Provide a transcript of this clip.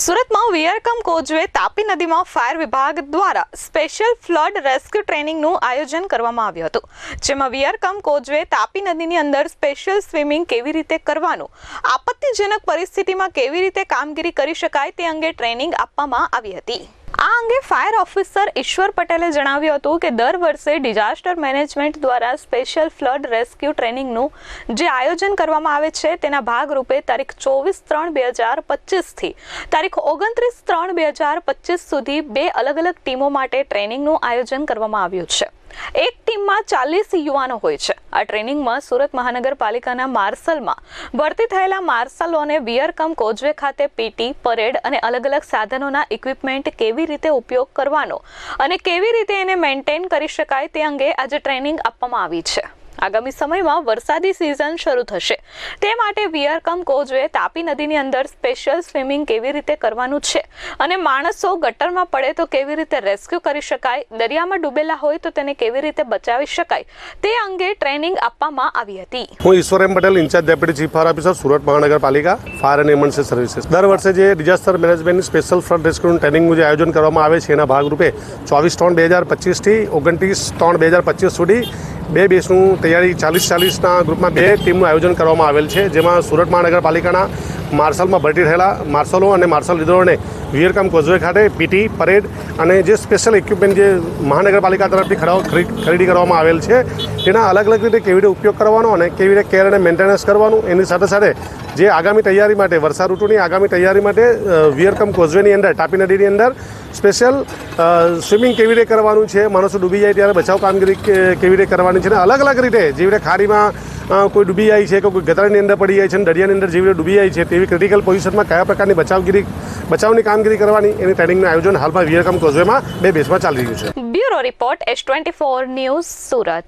સુરતમાં વિયરકમ કોજવે તાપી નદીમાં ફાયર વિભાગ દ્વારા સ્પેશિયલ ફ્લડ રેસ્ક્યુ ટ્રેનિંગનું આયોજન કરવામાં આવ્યું હતું, જેમાં વિયરકમ કોજવે તાપી નદીની અંદર સ્પેશિયલ સ્વિમિંગ કેવી રીતે કરવાનું, આપત્તિજનક પરિસ્થિતિમાં કેવી રીતે કામગીરી કરી શકાય તે અંગે ટ્રેનિંગ આપવામાં આવી હતી. આ અંગે ફાયર ઓફિસર ઈશ્વર પટેલે જણાવ્યું હતું કે દર વર્ષે ડિઝાસ્ટર મેનેજમેન્ટ દ્વારા સ્પેશિયલ ફ્લડ રેસ્ક્યુ ટ્રેનિંગનું જે આયોજન કરવામાં આવે છે, તેના ભાગરૂપે તારીખ ચોવીસ ત્રણ બે હજાર પચીસથી તારીખ ઓગણત્રીસ ત્રણ બે હજાર પચીસ સુધી બે અલગ અલગ ટીમો માટે ટ્રેનિંગનું આયોજન કરવામાં આવ્યું છે. એક ટીમમાં ચાલીસ યુવાનો હોય છે. આ ટ્રેનિંગમાં સુરત મહાનગરપાલિકાના માર્શલમાં ભરતી થયેલા માર્શલોને વિયરકમ કોઝવે ખાતે પીટી, પરેડ અને અલગ અલગ સાધનોના ઇક્વિપમેન્ટ કેવી રીતે ઉપયોગ કરવાનો અને કેવી રીતે એને મેન્ટેન કરી શકાય તે અંગે આજે ટ્રેનિંગ આપવામાં આવી છે. આગામી સમયમાં વરસાદી સિઝન શરૂ થશે. તે માટે વિયરકમ કોઝવે તાપી નદીની અંદર સ્પેશિયલ સ્વિમિંગ કેવી રીતે કરવાનું છે? અને માણસો ગટરમાં પડે તો કેવી રીતે રેસ્ક્યુ કરી શકાય? દરિયામાં ડૂબેલા હોય તો તેને કેવી રીતે બચાવી શકાય? તે અંગે ટ્રેનિંગ આપવામાં આવી હતી. હું Ishwar M Patel, in charge deputy chief fire officer, Surat મહાનગરપાલિકા, ફાયર અને ઇમરજન્સી સર્વિસીસ. દર વર્ષે જે ડિઝાસ્ટર મેનેજમેન્ટની સ્પેશિયલ ફ્રન્ટ રેસ્ક્યુનું ટ્રેનિંગનું જે આયોજન કરવામાં આવે છે, એના ભાગરૂપે ચોવીસ ત્રણ બે હજાર પચીસથી ઓગણત્રીસ ત્રણ બે હજાર પચીસ સુધી બે બેસનું તૈયારી ચાલીસ ચાલીસના ગ્રુપમાં બે ટીમનું આયોજન કરવામાં આવેલ છે, જેમાં સુરત મહાનગરપાલિકાના માર્શલમાં ભરતી થયેલા માર્શલો અને માર્શલ લીડરોને વિયરકામ કોઝવે ખાતે પીટી, પરેડ અને જે સ્પેશિયલ ઇક્વિપમેન્ટ જે મહાનગરપાલિકા તરફથી ખરીદ- કરવામાં આવેલ છે, તેના અલગ અલગ રીતે કેવી રીતે ઉપયોગ કરવાનો અને કેવી રીતે કેર અને મેન્ટેનન્સ કરવાનું, એની સાથે સાથે જે આગામી તૈયારી માટે, વર્ષા ઋતુની આગામી તૈયારી માટે વિયરકમ કોઝવેની અંદર, તાપી નદીની અંદર સ્પેશિયલ સ્વિમિંગ કેવી રીતે કરવાનું છે, માણસો ડૂબી જાય ત્યારે બચાવ કામગીરી કેવી રીતે કરવાની છે અને અલગ અલગ રીતે જેવી રીતે ખાડીમાં કોઈ ડૂબી જાય છે કે કોઈ ગતરની અંદર પડી જાય છે અને દરિયાની અંદર જેવી રીતે ડૂબી જાય છે, તેવી ક્રિટિકલ પોઝિશનમાં કયા પ્રકારની બચાવગીરી બચાવની કામગીરી કરવાની એની ટ્રેનિંગનું આયોજન હાલમાં વિયરકમ કોઝવેમાં બે બેસમાં ચાલી રહ્યું છે. Bureau report S twenty four news Surat.